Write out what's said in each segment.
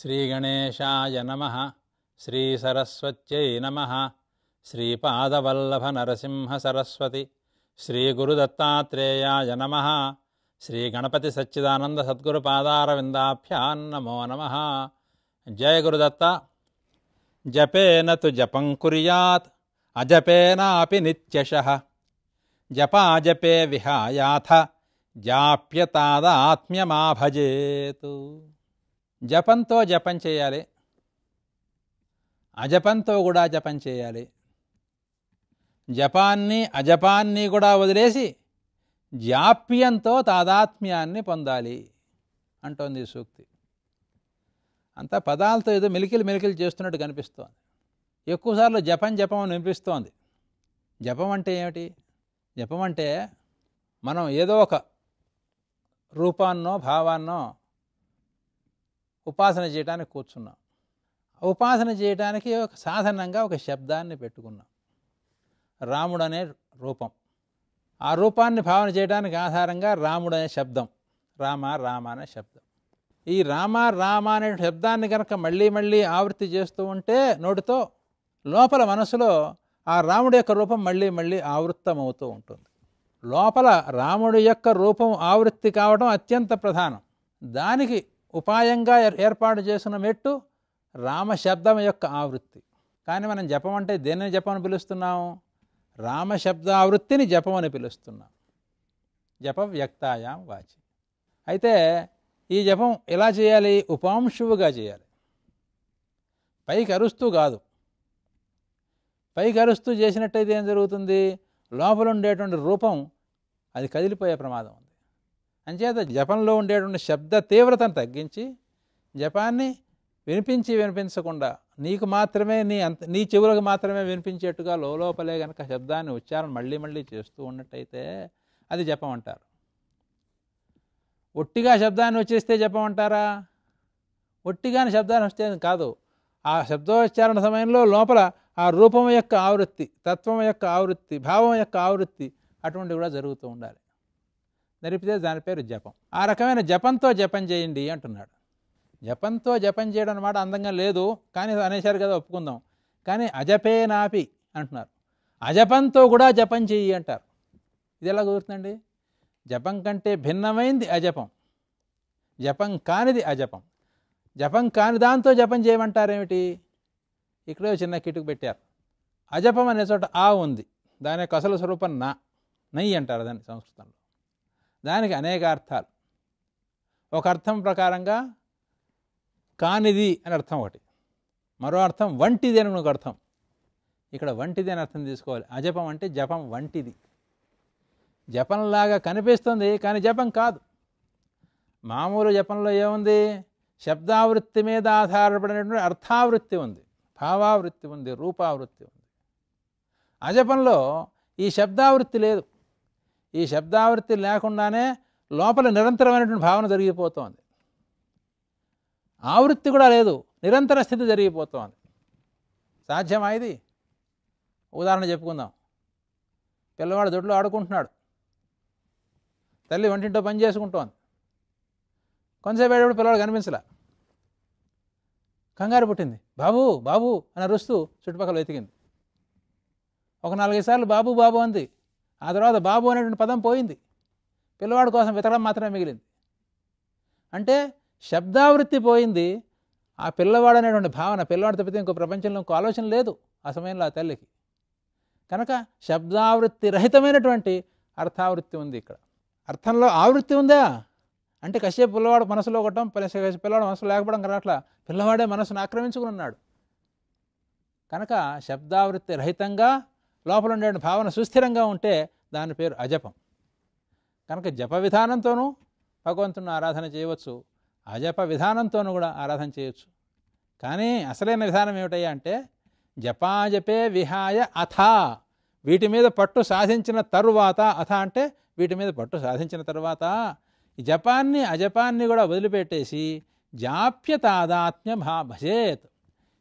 శ్రీగణేశాయ నమ. శ్రీసరస్వత్యై నమ. శ్రీపాదవల్లభ నరసింహ సరస్వతి శ్రీగురుదత్తాత్రేయాయ నమ. శ్రీగణపతి సచ్చిదానంద సద్గురు పాదారవిందాభ్యాన్ నమో నమ. జయ గురుదత్త. జపేన తు జపం కురయాత్. అజపేనాపి నిత్యశ. జపాజపే విహాయాథ. జాప్యతాదాత్మ్యమాభజేతు. జపంతో జపం చేయాలి. అజపంతో కూడా జపం చేయాలి. జపాన్ని అజపాన్ని కూడా వదిలేసి జాప్యంతో తాదాత్మ్యాన్ని పొందాలి అంటోంది సూక్తి. అంతా పదాలతో ఏదో మెలికిలు మెలికిలు చేస్తున్నట్టు కనిపిస్తోంది. ఎక్కువసార్లు జపం జపం అని వినిపిస్తోంది. జపం అంటే ఏమిటి? జపం అంటే మనం ఏదో ఒక రూపాన్నో భావాన్నో ఉపాసన చేయడానికి కూర్చున్నాం. ఉపాసన చేయడానికి ఒక సాధారణంగా ఒక శబ్దాన్ని పెట్టుకున్నాం. రాముడు అనే రూపం. ఆ రూపాన్ని భావన చేయడానికి ఆధారంగా రాముడు అనే శబ్దం. రామ రామ అనే శబ్దం. ఈ రామ రామ అనే శబ్దాన్ని కనుక మళ్ళీ మళ్ళీ ఆవృత్తి చేస్తూ ఉంటే నోటితో లోపల మనసులో ఆ రాముడి యొక్క రూపం మళ్ళీ మళ్ళీ ఆవృత్తమవుతూ ఉంటుంది. లోపల రాముడి యొక్క రూపం ఆవృత్తి కావడం అత్యంత ప్రధానం. దానికి ఉపాయంగా ఏర్- ఏర్పాటు చేసిన మెట్టు రామశబ్దం యొక్క ఆవృత్తి. కానీ మనం జపం అంటే దేనిని జపం అని పిలుస్తున్నాము? రామశబ్ద ఆవృత్తిని జపం అని పిలుస్తున్నాం. జప వ్యక్తాయాం వాచి. అయితే ఈ జపం ఎలా చేయాలి? ఉపాంశువుగా చేయాలి. పైకి అరుస్తూ కాదు. పైకి అరుస్తూ చేసినట్టయితే ఏం జరుగుతుంది? లోపల ఉండేటువంటి రూపం అది కదిలిపోయే ప్రమాదం ఉంది. అంచేత జపంలో ఉండేటువంటి శబ్ద తీవ్రతను తగ్గించి జపాన్ని వినిపించి వినిపించకుండా నీకు మాత్రమే నీ అంత నీ చెవులకు మాత్రమే వినిపించేట్టుగా లోపలే కనుక శబ్దాన్ని ఉచ్చారణ మళ్ళీ మళ్ళీ చేస్తూ ఉన్నట్టయితే అది జపం అంటారు. ఒట్టిగా శబ్దాన్ని వచ్చేస్తే జపం అంటారా? ఒట్టిగాని శబ్దాన్ని వస్తే కాదు. ఆ శబ్దోచ్చారణ సమయంలో లోపల ఆ రూపం యొక్క ఆవృత్తి తత్వం యొక్క ఆవృత్తి భావం యొక్క ఆవృత్తి అటువంటి కూడా జరుగుతూ ఉండాలి. జరిపితే దాని పేరు జపం. ఆ రకమైన జపంతో జపం చేయండి అంటున్నాడు. జపంతో జపం చేయడం అన్నమాట అందంగా లేదు కానీ అనేసారు కదా ఒప్పుకుందాం. కానీ అజపేనాపి అంటున్నారు. అజపంతో కూడా జపం చెయ్యి అంటారు. ఇది ఎలా కుదురుతుందండి? జపం కంటే భిన్నమైంది అజపం. జపం కానిది అజపం. జపం కాని దాంతో జపం చేయమంటారేమిటి? ఇక్కడే చిన్న కిటుకు పెట్టారు. అజపం అనే చోట ఆ ఉంది. దాని యొక్క అసలు స్వరూపం నా. నయ్యి అంటారు దాన్ని సంస్కృతంలో. దానికి అనేక అర్థాలు. ఒక అర్థం ప్రకారంగా కానిది అని అర్థం ఒకటి. మరో అర్థం వంటిది అని ఒక అర్థం. ఇక్కడ వంటిది అని అర్థం తీసుకోవాలి. అజపం అంటే జపం వంటిది. జపంలాగా కనిపిస్తుంది కానీ జపం కాదు. మామూలు జపంలో ఏముంది? శబ్దావృత్తి మీద ఆధారపడినటువంటి అర్థావృత్తి ఉంది. భావావృత్తి ఉంది రూపావృత్తి ఉంది. అజపంలో ఈ శబ్దావృత్తి లేదు. ఈ శబ్దావృత్తి లేకుండానే లోపల నిరంతరమైనటువంటి భావన జరిగిపోతోంది. ఆవృత్తి కూడా లేదు నిరంతర స్థితి జరిగిపోతోంది. సాధ్యమా ఇది? ఉదాహరణ చెప్పుకుందాం. పిల్లవాడు దొడ్లో ఆడుకుంటున్నాడు. తల్లి వంటింటో పని చేసుకుంటోంది. కొంతసేపు అయ్యేప్పుడు పిల్లవాడు కనిపించలే. కంగారు పుట్టింది. బాబు బాబు అని అరుస్తూ చుట్టుపక్కల వెతికింది. ఒక నాలుగైదు సార్లు బాబు బాబు అంది. ఆ తర్వాత బాబు అనేటువంటి పదం పోయింది. పిల్లవాడి కోసం వెతకడం మాత్రమే మిగిలింది. అంటే శబ్దావృత్తి పోయింది. ఆ పిల్లవాడు అనేటువంటి భావన పిల్లవాడు తప్పితే ఇంకో ప్రపంచంలో ఇంకో ఆలోచన లేదు ఆ సమయంలో ఆ తల్లికి. కనుక శబ్దావృత్తి రహితమైనటువంటి అర్థావృత్తి ఉంది ఇక్కడ. అర్థంలో ఆవృత్తి ఉందా? అంటే కశ్యప్ పిల్లవాడు మనసులో ఒకటం పిల్లవాడు మనసులో లేకపోవడం కదా అట్లా పిల్లవాడే మనసును ఆక్రమించుకుని ఉన్నాడు కనుక శబ్దావృత్తి రహితంగా లోపల ఉండే భావన సుస్థిరంగా ఉంటే దాని పేరు అజపం. కనుక జప విధానంతోనూ భగవంతుని ఆరాధన చేయవచ్చు. అజప విధానంతోనూ కూడా ఆరాధన చేయవచ్చు కానీ అసలైన విధానం ఏమిటయ్యా అంటే జపాజపే విహాయ అథ. వీటి మీద పట్టు సాధించిన తరువాత అథ అంటే వీటి మీద పట్టు సాధించిన తరువాత జపాన్ని అజపాన్ని కూడా వదిలిపెట్టేసి జాప్య తాదాత్మ్య భా భజేత్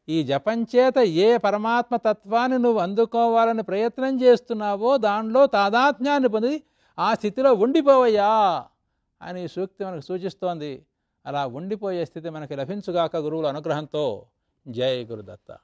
ఈ జపంచేత ఏ పరమాత్మ తత్వాన్ని నువ్వు అందుకోవాలని ప్రయత్నం చేస్తున్నావో దానిలో తాదాత్మ్యాన్ని పొంది ఆ స్థితిలో ఉండిపోవయ్యా అని సూక్తి మనకు సూచిస్తోంది. అలా ఉండిపోయే స్థితి మనకి లభించుగాక గురువుల అనుగ్రహంతో. జయ గురుదత్త.